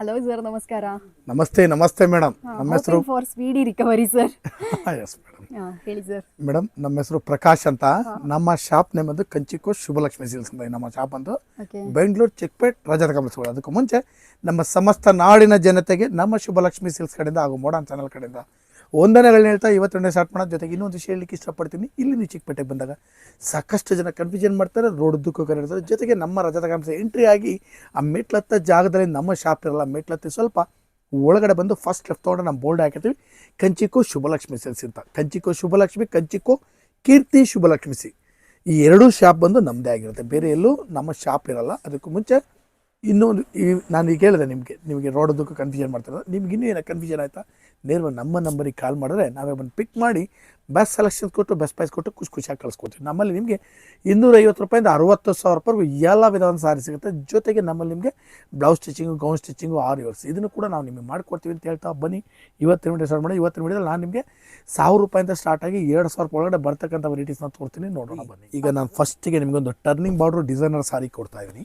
Hello sir ನಮಸ್ಕಾರ. ನಮಸ್ತೆ ನಮಸ್ತೆ ಮೇಡಮ್ ನಮ್ಮ ಹೆಸರು for speedy recovery sir yes madam ಹೇಳಿ ಸರ್ ಮೇಡಮ್ ನಮ್ಮ ಹೆಸರು ಪ್ರಕಾಶ್ ಅಂತ. ನಮ್ಮ ಶಾಪ್ ನೇಮ್ ಅದು ಕಂಚಿಕೋ ಶುಭಲಕ್ಷ್ಮಿ ಸಿಲ್ಸ್ ಅಂತ ನಮ್ಮ ಶಾಪ್ ಅಂದು. ಬೆಂಗಳೂರು ಚಿಕ್ಕಪೇಟ್ ರಜತ ಕಮಲ್ಸ್ಗಳು ಅದಕ್ಕೂ ಮುಂಚೆ ನಮ್ಮ ಸಮಸ್ತ ನಾಡಿನ ಜನತೆಗೆ ನಮ್ಮ ಶುಭಲಕ್ಷ್ಮಿ ಸಿಲ್ಸ್ ಕಡೆಯಿಂದ ಹಾಗೂ ಮೋಡನ್ ಚಾನಲ್ ಕಡೆಯಿಂದ ವಂದನೆಗಳನ್ನ ಹೇಳ್ತಾ ಇವತ್ತೊಂದೇ ಸ್ಟಾರ್ಟ್ ಮಾಡೋದು ಜೊತೆಗೆ ಇನ್ನೊಂದು ವಿಷಯ ಹೇಳಲಿಕ್ಕೆ ಇಷ್ಟಪಡ್ತೀನಿ. ಇಲ್ಲಿ ನೀವು ಚಿಕ್ಕಪೇಟೆಗೆ ಬಂದಾಗ ಸಾಕಷ್ಟು ಜನ ಕನ್ಫ್ಯೂಷನ್ ಮಾಡ್ತಾರೆ ರೋಡ್ ದುಃಖ ಇರ್ತಾರೆ. ಜೊತೆಗೆ ನಮ್ಮ ಕಮಲ್ಸ್ ಎಂಟ್ರಿ ಆಗಿ ಆ ಮೆಟ್ಲತ್ತ ಜಾಗದಲ್ಲಿ ನಮ್ಮ ಶಾಪ್ ಇರಲ್ಲ ಮೆಟ್ಲತ್ತಿ ಸ್ವಲ್ಪ ಒಳಗಡೆ ಬಂದು ಫಸ್ಟ್ ಲೆಫ್ಟ್ ತೊಗೊಂಡು ನಾವು ಬೋರ್ಡ್ ಹಾಕಿರ್ತೀವಿ ಕಂಚಿಕೋ ಶುಭಲಕ್ಷ್ಮಿ ಸೇಲ್ಸ್ ಅಂತ. ಕಂಚಿಕೋ ಶುಭಲಕ್ಷ್ಮಿ, ಕಂಚಿಕೋ ಕೀರ್ತಿ ಶುಭಲಕ್ಷ್ಮಿ ಸಿ. ಈ ಎರಡೂ ಶಾಪ್ ಬಂದು ನಮ್ಮದೇ ಆಗಿರುತ್ತೆ. ಬೇರೆ ಎಲ್ಲೂ ನಮ್ಮ ಶಾಪ್ ಇರಲ್ಲ. ಅದಕ್ಕೂ ಮುಂಚೆ ಇನ್ನೊಂದು ನಾನು ಈಗ ಹೇಳಿದೆ ನಿಮಗೆ ನಿಮಗೆ ರೋಡೋದಕ್ಕೂ ಕನ್ಫ್ಯೂಷನ್ ಮಾಡ್ತಾರೆ ನಿಮ್ಗೆ ಇನ್ನೂ ಏನೋ ಕನ್ಫ್ಯೂಷನ್ ಆಯಿತಾ? ನೇರವಾಗಿ ನಮ್ಮ ನಂಬರಿಗೆ ಕಾಲ್ ಮಾಡಿದ್ರೆ ನಾವೇ ಬಂದು ಪಿಕ್ ಮಾಡಿ ಬೆಸ್ಟ್ ಸೆಲೆಕ್ಷನ್ಸ್ ಕೊಟ್ಟು ಬೆಸ್ಟ್ ಪ್ರೈಸ್ ಕೊಟ್ಟು ಖುಷಿ ಖುಷಿಯಾಗಿ ಕಳಿಸ್ಕೊಡ್ತೀವಿ. ನಮ್ಮಲ್ಲಿ ನಿಮಗೆ ಇನ್ನೂರೈವತ್ತು ರೂಪಾಯಿಂದ ಅರವತ್ತು ಸಾವಿರ ರೂಪಾಯಿಗೂ ಎಲ್ಲ ವಿಧವಾದ ಸಾರಿ ಸಿಗುತ್ತೆ. ಜೊತೆಗೆ ನಮ್ಮಲ್ಲಿ ನಿಮಗೆ ಬ್ಲೌಸ್ ಸ್ಟಿಚಿಂಗು ಗೌನ್ ಸ್ಟಿಚಿಂಗು ಆರು ಇಯರ್ಸ್ ಇದನ್ನು ಕೂಡ ನಾವು ನಿಮಗೆ ಮಾಡಿಕೊಡ್ತೀವಿ ಅಂತ ಹೇಳ್ತಾ ಬನ್ನಿ. ಇವತ್ತು ವಿಡಿಯೋ ಸ್ಟಾರ್ಟ್ ಮಾಡಿ ಇವತ್ತು ವಿಡಿಯೋದಲ್ಲಿ ನಾನು ನಿಮಗೆ ಸಾವಿರ ರೂಪಾಯಿಂದ ಸ್ಟಾರ್ಟ್ ಆಗಿ ಎರಡು ಸಾವಿರ ರೂಪಾಯಿ ಒಳಗಡೆ ಬರ್ತಕ್ಕಂಥ ವೆರೈಟೀಸ್ನ ತೋರ್ತೀನಿ. ನೋಡೋಣ ಬನ್ನಿ. ಈಗ ನಾನು ಫಸ್ಟಿಗೆ ನಿಮಗೊಂದು ಟರ್ನಿಂಗ್ ಬಾರ್ಡ್ರು ಡಿಸೈನರ್ ಸಾರಿ ಕೊಡ್ತಾ ಇದ್ದೀನಿ.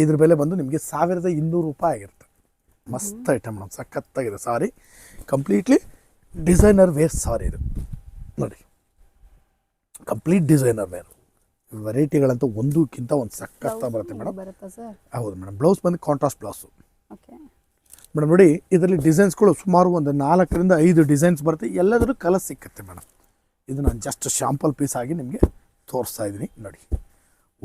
ಇದ್ರ ಬೆಲೆ ಬಂದು ನಿಮಗೆ ಸಾವಿರದ ಇನ್ನೂರು ರೂಪಾಯಿ ಆಗಿರುತ್ತೆ. ಮಸ್ತ್ ಐಟಮ್ ಮೇಡಮ್ ಸಖತ್ತಾಗಿದೆ sari. Completely designer wear sari ಇದು. ನೋಡಿ. ಕಂಪ್ಲೀಟ್ ಡಿಸೈನರ್ ವೇರ್ ವೆರೈಟಿಗಳಂತೂ ಒಂದಕ್ಕಿಂತ ಒಂದು ಸಖತ್ತ ಬರುತ್ತೆ ಮೇಡಮ್. ಹೌದು ಮೇಡಮ್. ಬ್ಲೌಸ್ ಬಂದು ಕಾಂಟ್ರಾಸ್ಟ್ ಬ್ಲೌಸು ಓಕೆ ಮೇಡಮ್ ನೋಡಿ ಇದರಲ್ಲಿ ಡಿಸೈನ್ಸ್ಗಳು ಸುಮಾರು ಒಂದು ನಾಲ್ಕರಿಂದ ಐದು ಡಿಸೈನ್ಸ್ ಬರುತ್ತೆ. ಎಲ್ಲದರೂ ಕಲರ್ ಸಿಕ್ಕತ್ತೆ ಮೇಡಮ್. ಇದು ನಾನು ಜಸ್ಟ್ ಶಾಂಪಲ್ ಪೀಸ್ ಆಗಿ ನಿಮಗೆ ತೋರಿಸ್ತಾ ಇದ್ದೀನಿ. ನೋಡಿ.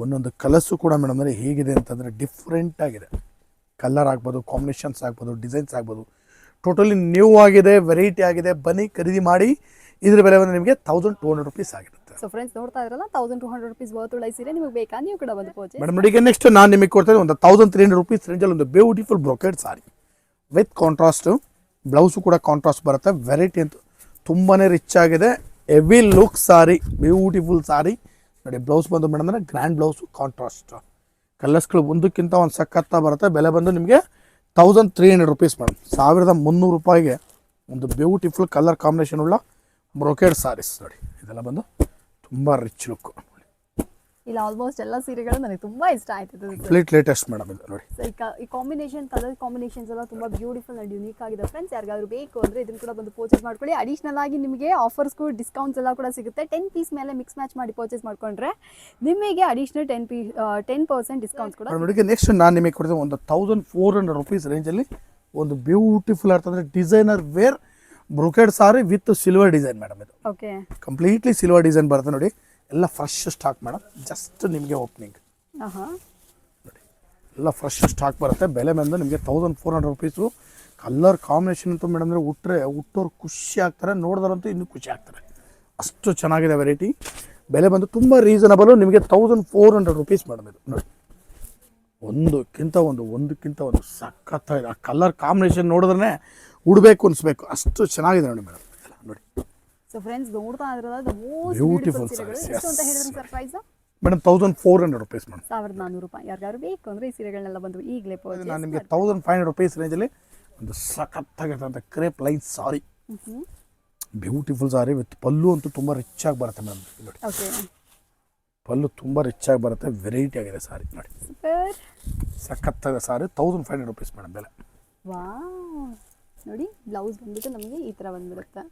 ಒಂದೊಂದು ಕಲರ್ಸು ಕೂಡ ಮೇಡಮ್ ಅಂದರೆ ಹೇಗಿದೆ ಅಂತಂದರೆ ಡಿಫ್ರೆಂಟ್ ಆಗಿದೆ. ಕಲರ್ ಆಗ್ಬೋದು ಕಾಂಬಿನೇಷನ್ಸ್ ಆಗ್ಬೋದು ಡಿಸೈನ್ಸ್ ಆಗ್ಬೋದು. ಟೋಟಲಿ ನ್ಯೂ ಆಗಿದೆ ವೆರೈಟಿ ಆಗಿದೆ. ಬನ್ನಿ ಖರೀದಿ ಮಾಡಿ. ಇದ್ರ ಬೆಲೆ ಬಂದು ನಿಮಗೆ ತೌಸಂಡ್ ಟೂ ಹಂಡ್ರೆಡ್ ರುಪೀಸ್ ಆಗಿರುತ್ತೆ. ಸೊ ಫ್ರೆಂಡ್ಸ್ ನೋಡ್ತಾ ಇರಲ್ಲ thousand two hundred rupees worth ಉಳಿಸಿದ್ರೆ ನಿಮಗೆ ಬೇಕಾ? ನೀವು ಕೂಡ ಬಂದು ಪೋಚೆ ಮೇಡಮ್ ನೋಡಿ ನೆಕ್ಸ್ಟ್ ನಾನು ನಿಮಗೆ ಕೊಡ್ತೇನೆ ಒಂದು ತೌಸಂಡ್ ತ್ರೀ ಹಂಡ್ರೆಡ್ ರುಪೀಸ್ ರೇಂಜಲ್ಲಿ ಒಂದು beautiful brocade sari with contrast blouse ಕೂಡ ಕಾಂಟ್ರಾಸ್ಟ್ ಬರುತ್ತೆ. ವೆರೈಟಿ ಅಂತೂ ತುಂಬಾ ರಿಚ್ ಆಗಿದೆ. Heavy look sari beautiful sari ನೋಡಿ ಬ್ಲೌಸ್ ಬಂದು ಮೇಡಮ್ ಅಂದರೆ ಗ್ರ್ಯಾಂಡ್ ಬ್ಲೌಸು ಕಾಂಟ್ರಾಸ್ಟ್ ಕಲರ್ಸ್ಗಳು ಒಂದಕ್ಕಿಂತ ಒಂದು ಸಖತ್ತ ಬರುತ್ತೆ. ಬೆಲೆ ಬಂದು ನಿಮಗೆ thousand three hundred rupees madam. ಸಾವಿರದ ಮುನ್ನೂರು ರೂಪಾಯಿಗೆ ಒಂದು ಬ್ಯೂಟಿಫುಲ್ ಕಲರ್ ಕಾಂಬಿನೇಷನ್ ಉಳ್ಳ ಬ್ರೊಕೇಡ್ ಸಾರೀಸ್ ನೋಡಿ. ಇದೆಲ್ಲ ಬಂದು ತುಂಬ ರಿಚ್ ಲುಕ್ ಇಲ್ಲ ಆಲ್ಮೋಸ್ಟ್ ಎಲ್ಲ ಸೀರೆಗಳು ನನಗೆ ತುಂಬಾ ಇಷ್ಟ ಆಯ್ತು ಕಂಪ್ಲೀಟ್ ಲೇಟೆಸ್ಟ್ ಮೇಡಮ್ ಇದು ನೋಡಿ. ಸೊ ಈ ಕಾಂಬಿನೇಷನ್ ಕಲರ್ ಕಾಂಬಿನೇಷನ್ಸ್ ಎಲ್ಲ ತುಂಬಾ ಬ್ಯೂಟಿಫುಲ್ ಅಂಡ್ ಯುನೀಕ್ ಆಗಿದೆ ಫ್ರೆಂಡ್ಸ್ ಯಾರಿಗಾದ್ರು ಬೇಕು ಅಂದ್ರೆ ಇದನ್ನ ಕೂಡ ಬಂದು ಪರ್ಚೇಸ್ ಮಾಡ್ಕೊಳ್ಳಿ. ಅಡಿಷನಲ್ ಆಗಿ ನಿಮಗೆ ಕೂಡ ಡಿಸ್ಕೌಂಟ್ಸ್ ಎಲ್ಲ ಕೂಡ ಸಿಗುತ್ತೆ. ಟೆನ್ ಪೀಸ್ ಮೇಲೆ ಮಿಕ್ಸ್ ಮ್ಯಾಚ್ ಮಾಡಿ ಪರ್ಚೇಸ್ ಮಾಡ್ಕೊಂಡ್ರೆ ನಿಮಗೆ additional ten p ten percent discounts ಕೂಡ ನೋಡಿ ನೆಕ್ಸ್ಟ್ ನಾನು ನಿಮಗೆ ಕೊಡ್ತೇನೆ ಒಂದು ತೌಸಂಡ್ ಫೋರ್ ಹಂಡ್ರೆಡ್ ರುಪೀಸ್ ರೇಂಜಲ್ಲಿ ಒಂದು ಬ್ಯೂಟಿಫುಲ್ ಅಂತಂದರೆ designer wear brocade sari with silver design madam ಇದು. ಓಕೆ ಕಂಪ್ಲೀಟ್ಲಿ ಸಿಲ್ವರ್ ಡಿಸೈನ್ ಬರುತ್ತೆ ನೋಡಿ. ಎಲ್ಲ ಫ್ರೆಶ್ ಸ್ಟಾಕ್ ಮೇಡಮ್ ಜಸ್ಟ್ ನಿಮಗೆ ಓಪನಿಂಗ್ ಹಾಂ ಎಲ್ಲ ಫ್ರೆಶ್ ಸ್ಟಾಕ್ ಬರುತ್ತೆ. ಬೆಲೆ ಬಂದು ನಿಮಗೆ thousand four hundred rupees colour combination ಅಂತೂ ಮೇಡಮ್ ಅಂದರೆ ಉಟ್ಟರೆ ಉಟ್ಟೋರು ಖುಷಿ ಆಗ್ತಾರೆ. ನೋಡಿದ್ರಂತೂ ಇನ್ನೂ ಖುಷಿ ಆಗ್ತಾರೆ. ಅಷ್ಟು ಚೆನ್ನಾಗಿದೆ ವೆರೈಟಿ ಬೆಲೆ ಬಂದು ತುಂಬ ರೀಸನಬಲು ನಿಮಗೆ thousand four hundred rupees madam ಇದು. ನೋಡಿ. ಒಂದಕ್ಕಿಂತ ಒಂದು ಒಂದಕ್ಕಿಂತ ಒಂದು ಸಖತ್ತಾಗಿದೆ. ಆ ಕಲರ್ ಕಾಂಬಿನೇಷನ್ ನೋಡಿದ್ರೆ ಉಡಬೇಕು ಅನಿಸ್ಬೇಕು. ಅಷ್ಟು ಚೆನ್ನಾಗಿದೆ ನೋಡಿ ಮೇಡಮ್ ನೋಡಿ. ಸೊ ಫ್ರೆಂಡ್ಸ್ ನೋಡ್ತಾ ಇದ್ರಲ್ಲ ದ ಮೋಸ್ಟ್ ಬ್ಯೂಟಿಫುಲ್ ಸೀರೆಗಳು ಎಷ್ಟು ಅಂತ. ಹೇಳಿದ್ರೆ sir price madam thousand four hundred rupees madam ಸಾವಿರದ ನಾನ್ನೂರು ರೂಪಾಯಿ. ಯಾರಿಗಾದ್ರು ಬೇಕು ಅಂದ್ರೆ ಈ ಸೀರೆಗಳನ್ನೆಲ್ಲ ಬಂದು ಈಗಲೇ ನಾನು ನಿಮಗೆ ತೌಸಂಡ್ ಫೈವ್ ಹಂಡ್ರೆಡ್ ರುಪೀಸ್ ರೇಂಜಲ್ಲಿ ಒಂದು ಸಖತ್ತಾಗಿರ್ತಂಥ crepe line sari beautiful sari with pallu ಅಂತೂ ತುಂಬ ರಿಚ್ ಆಗಿ ಬರುತ್ತೆ ಮೇಡಮ್ ನೋಡಿ. ಓಕೆ ಪಲ್ಲು ತುಂಬ ರಿಚ್ ಆಗಿ ಬರುತ್ತೆ ವೆರೈಟಿ ಆಗಿದೆ ಸಾರಿ ನೋಡಿ. ಸೂಪರ್ ಸಖತ್ತಾಗಿದೆ sari thousand five hundred rupees madam ಬೆಲೆ. ವಾ ನೋಡಿ ಬ್ಲೌಸ್ ಬಂದ್ಬಿಟ್ಟು ನಮಗೆ ಈ ಥರ ಬಂದ್ಬಿಡುತ್ತೆ.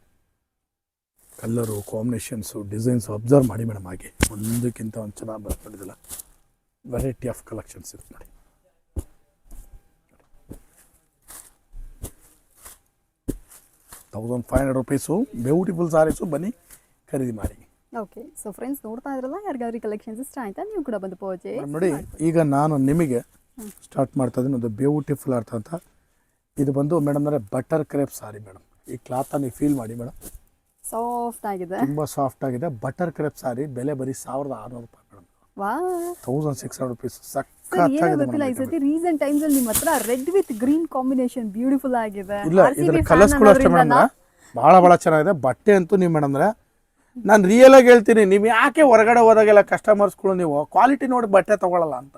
ಕಲ್ಲರು ಕಾಂಬಿನೇಷನ್ಸು ಡಿಸೈನ್ಸು ಅಬ್ಸರ್ವ್ ಮಾಡಿ ಮೇಡಮ್ ಹಾಗೆ. ಒಂದಕ್ಕಿಂತ ಒಂದು ಚೆನ್ನಾಗಿ ಬರುತ್ತೆ ನೋಡಿದಲ್ಲ ವೆರೈಟಿ ಆಫ್ ಕಲೆಕ್ಷನ್ಸ್ ಇದೆ ನೋಡಿ. Thousand five hundred rupees beautiful saris ಬನ್ನಿ ಖರೀದಿ ಮಾಡಿ. ಓಕೆ ಸೊ ಫ್ರೆಂಡ್ಸ್ ನೋಡ್ತಾ ಇದ್ರಲ್ಲ ಯಾರಿಗಾದ್ರೂ ಕಲೆಕ್ಷನ್ಸ್ ಇಷ್ಟ ಆಯ್ತಾ? ನೀವು ಕೂಡ ಬಂದು ಪೋಚೆ ನೋಡಿ ಈಗ ನಾನು ನಿಮಗೆ ಸ್ಟಾರ್ಟ್ ಮಾಡ್ತಾ ಇದ್ದೀನಿ ಒಂದು ಬ್ಯೂಟಿಫುಲ್ ಅರ್ಥ ಅಂತ. ಇದು ಬಂದು ಮೇಡಮ್ ಅಂದರೆ ಬಟರ್ ಕ್ರೇಪ್ ಸಾರಿ ಮೇಡಮ್ ಈ ಕ್ಲಾತ ನೀವು ಫೀಲ್ ಮಾಡಿ ಮೇಡಮ್ ಸಾಫ್ಟ್ ಆಗಿದೆ. ತುಂಬ ಸಾಫ್ಟ್ ಆಗಿದೆ. ಬಟರ್ ಕ್ರೆಪ್ ಸಾರಿ ಬೆಲೆ ಬರೀ ಸಾವಿರದ ಆರುನೂರು ರೂಪಾಯಿ ಮೇಡಮ್. ವಾ ತೌಸಂಡ್ ಸಿಕ್ಸ್ ಹಂಡ್ರೆಡ್ ರುಪೀಸ್ ಗೊತ್ತಿಲ್ಲ ಈ ಸತಿ ರೀಸೆಂಟ್ ಟೈಮ್ಸ್ ಅಲ್ಲಿ ನಿಮ್ಮ ಹತ್ರ red with green combination beautiful ಆಗಿದೆ. ಇಲ್ಲ ಇದ್ರ ಅಷ್ಟೇ ಮೇಡಮ್ ಭಾಳ ಭಾಳ ಚೆನ್ನಾಗಿದೆ. ಬಟ್ಟೆ ಅಂತೂ ನೀವು ಮೇಡಮ್ ನಾನು ರಿಯಲ್ ಆಗಿ ಹೇಳ್ತೀನಿ ನೀವು ಯಾಕೆ ಹೊರಗಡೆ ಹೋದಾಗೆಲ್ಲ ಕಸ್ಟಮರ್ಸ್ಗಳು ನೀವು ಕ್ವಾಲಿಟಿ ನೋಡಿ ಬಟ್ಟೆ ತಗೊಳ್ಳಲ್ಲ ಅಂತ.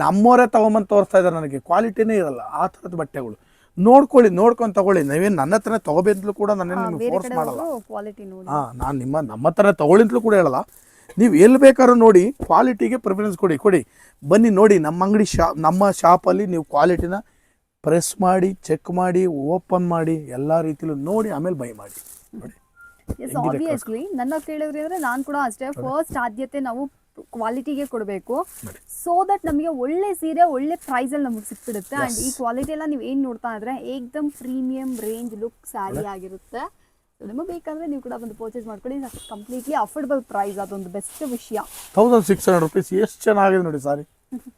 ನಮ್ಮವರೇ ತಗೊಂಬಂದು ತೋರಿಸ್ತಾ ಇದಾರೆ ನನಗೆ. ಕ್ವಾಲಿಟಿನೇ ಇರಲ್ಲ. ಆ ಥರದ ಬಟ್ಟೆಗಳು. ನೋಡ್ಕೊಳ್ಳಿ ನೋಡ್ಕೊಂಡು ತಗೊಳ್ಳಿ. ನೀವೇನು ನನ್ನ ಹತ್ರ ತಗೋಬೇಕಂತಲೂ ಕೂಡ ನಾನೇನು ನಿಮ್ಗೆ ಫೋರ್ಸ್ ಮಾಡಲ್ಲ. ಕ್ವಾಲಿಟಿ ನೋಡಿ. ಹಾಂ ನಾನು ನಿಮ್ಮ ನಮ್ಮ ಹತ್ರ ತಗೊಳ್ಳಿಂತಲೂ ಕೂಡ ಹೇಳಲ್ಲ. ನೀವು ಎಲ್ಲಿ ಬೇಕಾದ್ರೂ ನೋಡಿ ಕ್ವಾಲಿಟಿಗೆ ಪ್ರಿಫರೆನ್ಸ್ ಕೊಡಿ ಕೊಡಿ. ಬನ್ನಿ ನೋಡಿ ನಮ್ಮ ಅಂಗಡಿ ಶಾಪ್ ನಮ್ಮ ಶಾಪಲ್ಲಿ ನೀವು ಕ್ವಾಲಿಟಿನ ಪ್ರೆಸ್ ಮಾಡಿ ಚೆಕ್ ಮಾಡಿ ಓಪನ್ ಮಾಡಿ ಎಲ್ಲ ರೀತಿಲೂ ನೋಡಿ ಆಮೇಲೆ ಬೈ ಮಾಡಿ. ನೋಡಿ. ಎಸ್ ಆಬ್ವಿಯಸ್ಲಿ ನನ್ನ ಕೇಳಿದ್ರಿ ಅಂದ್ರೆ ನಾನು ಕೂಡ ಅಷ್ಟೇ ಫಸ್ಟ್ ಆದ್ಯತೆ ನಾವು ಕ್ವಾಲಿಟಿಗೆ ಕೊಡಬೇಕು. ಸೊ ದಟ್ ನಮಗೆ ಒಳ್ಳೆ ಸೀರೆ ಒಳ್ಳೆ ಪ್ರೈಸಲ್ಲಿ ನಮಗೆ ಸಿಕ್ಬಿಡುತ್ತೆ. ಆ್ಯಂಡ್ ಈ ಕ್ವಾಲಿಟಿ ಎಲ್ಲ ನೀವು ಏನು ನೋಡ್ತಾ ಇದ್ರೆ ಏಕ್ದಮ್ ಪ್ರೀಮಿಯಂ ರೇಂಜ್ ಲುಕ್ ಸ್ಯಾರಿ ಆಗಿರುತ್ತೆ. ನಿಮಗೆ ಬೇಕಂದ್ರೆ ನೀವು ಕೂಡ ಬಂದು ಪರ್ಚೇಸ್ ಮಾಡ್ಕೊಳ್ಳಿ. ಕಂಪ್ಲೀಟ್ಲಿ ಅಫೋರ್ಡಬಲ್ ಪ್ರೈಸ್ ಅದೊಂದು ಬೆಸ್ಟ್ ವಿಷಯ ತೌಸಂಡ್ ಸಿಕ್ಸ್ ಹಂಡ್ರೆಡ್ ರುಪೀಸ್ ಎಷ್ಟು ಚೆನ್ನಾಗಿದೆ ನೋಡಿ ಸಾರಿ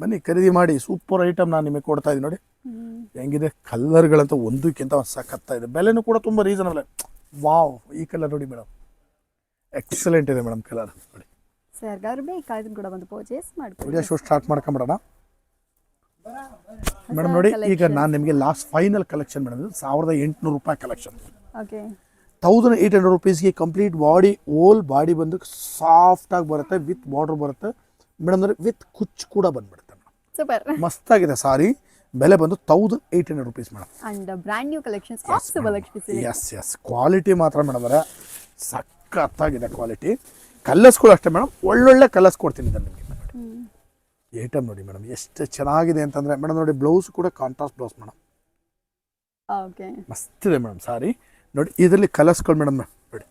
ಬನ್ನಿ ಖರೀದಿ ಮಾಡಿ. ಸೂಪರ್ ಐಟಮ್ ನಾನು ನಿಮಗೆ ಕೊಡ್ತಾ ಇದ್ದೀನಿ ನೋಡಿ. ಹೆಂಗಿದೆ? ಕಲರ್ಗಳಂತೂ ಒಂದಕ್ಕಿಂತ ಒಂದು ಸಖತ್ತ ಇದೆ. ಬೆಲೆನೂ ಕೂಡ ತುಂಬ ರೀಸನಬಲ್ ವಾವ್ ಈ ಕಲರ್ ನೋಡಿ ಮೇಡಮ್ ಎಕ್ಸಲೆಂಟ್ ಇದೆ ಮೇಡಮ್ ಕಲರ್ ನೋಡಿ. ಸೊ ಯಾರಿಗಾದ್ರು ಬೇಕಾದ್ರೆ ಕೂಡ ಬಂದು ಪರ್ಚೇಸ್ ಮಾಡ್ಕೊಳ್ಳಿ. ವಿಡಿಯೋ ಶೋ ಸ್ಟಾರ್ಟ್ ಮಾಡ್ಕೊಂಬಿಡೋಣ. ಮೇಡಮ್ ನೋಡಿ ಈಗ ನಾನು ನಿಮಗೆ ಲಾಸ್ಟ್ ಫೈನಲ್ ಕಲೆಕ್ಷನ್ ಮೇಡಮ್ ಸಾವಿರದ ಎಂಟುನೂರು ರೂಪಾಯಿ collection okay thousand eight hundred ರುಪೀಸ್ಗೆ complete body whole body ಬಂದು ಸಾಫ್ಟಾಗಿ ಬರುತ್ತೆ ವಿತ್ ಬಾರ್ಡರ್ ಬರುತ್ತೆ. ಮೇಡಮ್ ಅಂದರೆ ವಿತ್ ಕುಚ್ ಕೂಡ ಬಂದ್ಬಿಡುತ್ತೆ. ಸೂಪರ್ ಮಸ್ತಾಗಿದೆ ಸಾರಿ. ಬೆಲೆ ಬಂದು thousand eight hundred rupees madam and brand new collections Subalakshmi S S quality ಮಾತ್ರ ಮೇಡಮ್ ಅವರೇ. ಸಖತ್ತಾಗಿದೆ ಕ್ವಾಲಿಟಿ ಕಲರ್ಸ್ಗಳು ಅಷ್ಟೇ ಮೇಡಮ್ ಒಳ್ಳೊಳ್ಳೆ ಕಲರ್ಸ್ ಕೊಡ್ತೀನಿ ನಾನು ನಿಮಗೆ. ಐಟಮ್ ನೋಡಿ ಮೇಡಮ್ ಎಷ್ಟು ಚೆನ್ನಾಗಿದೆ ಅಂತಂದರೆ ಮೇಡಮ್ ನೋಡಿ ಬ್ಲೌಸ್ ಕೂಡ ಕಾಂಟ್ರಾಸ್ಟ್ ಬ್ಲೌಸ್ ಮೇಡಮ್. ಓಕೆ ಇದೆ ಮೇಡಮ್ ಸಾರಿ. ನೋಡಿ ಇದರಲ್ಲಿ ಕಲರ್ಸ್ಗಳು ಮೇಡಮ್ ನೋಡಿ.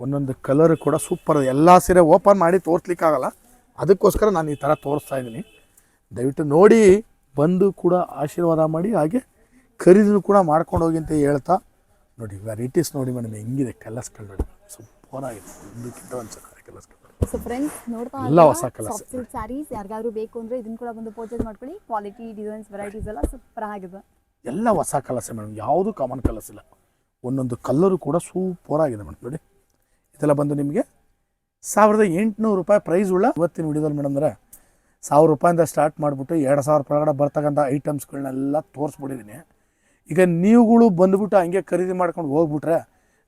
ಒಂದೊಂದು ಕಲರ್ ಕೂಡ ಸೂಪರ್ ಎಲ್ಲ ಸೀರೆ ಓಪನ್ ಮಾಡಿ ತೋರಿಸ್ಲಿಕ್ಕಾಗಲ್ಲ. ಅದಕ್ಕೋಸ್ಕರ ನಾನು ಈ ಥರ ತೋರಿಸ್ತಾ ಇದ್ದೀನಿ. ದಯವಿಟ್ಟು ನೋಡಿ ಬಂದು ಕೂಡ ಆಶೀರ್ವಾದ ಮಾಡಿ ಹಾಗೆ ಖರೀದಿನೂ ಕೂಡ ಮಾಡ್ಕೊಂಡು ಹೋಗಿ ಅಂತ ಹೇಳ್ತಾ ನೋಡಿ ವೆರೈಟೀಸ್ ನೋಡಿ ಮೇಡಮ್ ಹೆಂಗಿದೆ ಕಲರ್ಸ್ಗಳು ನೋಡಿ ಸೂಪರ್ ಆಗಿದೆ ಒಂದಕ್ಕಿಂತ ಒಂದು ಚೆನ್ನಾಗಿದೆ ಕಲರ್ಸ್ಗಳು ಸೊ ಫ್ರೆಂಡ್ಸ್ ನೋಡ್ತಾ ಎಲ್ಲ ಹೊಸ ಕೆಲಸ. ಸಾಫ್ಟ್ ಸಿಲ್ಕ್ ಸ್ಯಾರೀಸ್ ಯಾರಿಗಾದ್ರು ಬೇಕು ಅಂದ್ರೆ ಇದನ್ನ ಕೂಡ ಬಂದು ಪರ್ಚೇಸ್ ಮಾಡ್ಕೊಳ್ಳಿ. ಕ್ವಾಲಿಟಿ ಡಿಸೈನ್ಸ್ ವೆರೈಟೀಸ್ ಎಲ್ಲ ಸೂಪರ್ ಆಗಿದೆ. ಎಲ್ಲ ಹೊಸ ಕಲರ್ಸೇ ಮೇಡಮ್ ಯಾವುದು ಕಾಮನ್ ಕಲರ್ಸ್ ಇಲ್ಲ. ಒಂದೊಂದು ಕಲ್ಲರು ಕೂಡ ಸೂಪರ್ ಆಗಿದೆ ಮೇಡಮ್ ನೋಡಿ. ಇದೆಲ್ಲ ಬಂದು ನಿಮಗೆ ಸಾವಿರದ ಎಂಟುನೂರು ರೂಪಾಯಿ ಪ್ರೈಸ್ ಉಳ್ಳ ಇವತ್ತಿನ ವಿಡಿಯೋದಲ್ಲಿ ಮೇಡಮ್ ಅಂದರೆ ಸಾವಿರ ರೂಪಾಯಿಂದ ಸ್ಟಾರ್ಟ್ ಮಾಡಿಬಿಟ್ಟು ಎರಡು ಸಾವಿರ ರೂಪಾಯಿ ಬರ್ತಕ್ಕಂಥ ಐಟಮ್ಸ್ಗಳನ್ನೆಲ್ಲ ತೋರಿಸ್ಬಿಟ್ಟಿದ್ದೀನಿ. ಈಗ ನೀವುಗಳು ಬಂದುಬಿಟ್ಟು ಹಂಗೆ ಖರೀದಿ ಮಾಡ್ಕೊಂಡು ಹೋಗ್ಬಿಟ್ರೆ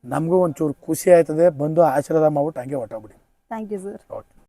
ನಮಗೂ ಒಂಚೂರು ಖುಷಿ ಆಯ್ತದೆ. ಬಂದು ಆಶೀರ್ವಾದ ಮಾಡ್ಬಿಟ್ಟು ಹಂಗೆ ಹೊಟ್ಟೋಗ್ಬಿಡಿ ಥ್ಯಾಂಕ್ ಯು ಸರ್ ಓಕೆ